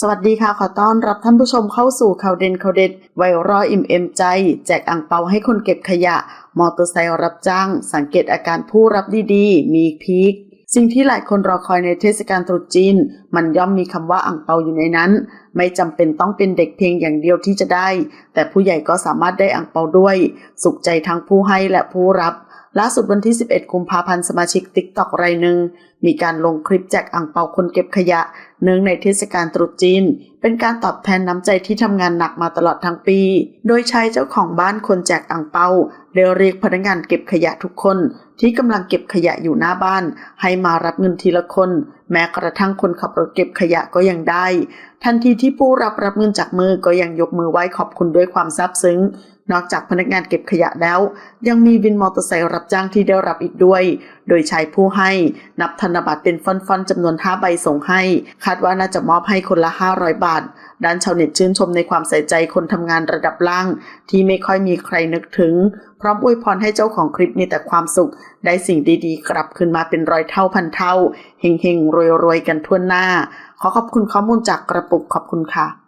สวัสดีค่ะ ขอต้อนรับท่านผู้ชมเข้าสู่ข่าวเด่นข่าวเด็ดไวรัลอิ่มเอ็มใจ แจกอ่างเปาให้คนเก็บขยะ มอเตอร์ไซค์รับจ้าง สังเกตอาการผู้รับดีๆ มีพีคสิ่งที่หลายคนรอคอยในเทศกาลตรุษจีน มันย่อมมีคำว่าอ่างเปาอยู่ในนั้น ไม่จำเป็นต้องเป็นเด็กเพียงอย่างเดียวที่จะได้ แต่ผู้ใหญ่ก็สามารถได้อ่างเปาด้วย สุขใจทั้งผู้ให้และผู้รับล่าสุดวันที่ 11 กุมภาพันธ์ สมาชิกติ๊กต็อกรายหนึ่ง มีการลงคลิปแจกอ่างเปาคนเก็บขยะเนื่องในเทศกาลตรุษจีน เป็นการตอบแทนน้ำใจที่ทำงานหนักมาตลอดทั้งปี โดยชายเจ้าของบ้านคนแจกอ่างเปาได้เรียกพนักงานเก็บขยะทุกคนที่กำลังเก็บขยะอยู่หน้าบ้าน ให้มารับเงินทีละคน แม้กระทั่งคนขับรถเก็บขยะก็ยังได้ ทันทีที่ผู้รับรับเงินจากมือก็ยังยกมือไหว้ขอบคุณด้วยความซาบซึ้ง นอกจากพนักงานเก็บขยะแล้ว ยังมีวินมอเตอร์ไซค์รับจ้างที่ได้รับอีกด้วย โดยชายผู้ให้นับธนบัตรเป็นฟอนๆจำนวน 5 ใบส่งให้ คาดว่าน่าจะมอบให้คนละ 500 บาท ด้านชาวเน็ตชื่นชมในความใส่ใจคนทำงานระดับล่าง ที่ไม่ค่อยมีใครนึกถึง พร้อมอวยพรให้เจ้าของคลิปมีแต่ความสุข ได้สิ่งดีๆ กลับคืนมาเป็นร้อยเท่าพันเท่าเฮงๆรวยๆกันทั่วหน้า ขอขอบคุณข้อมูลจากกระปุกขอบคุณค่ะ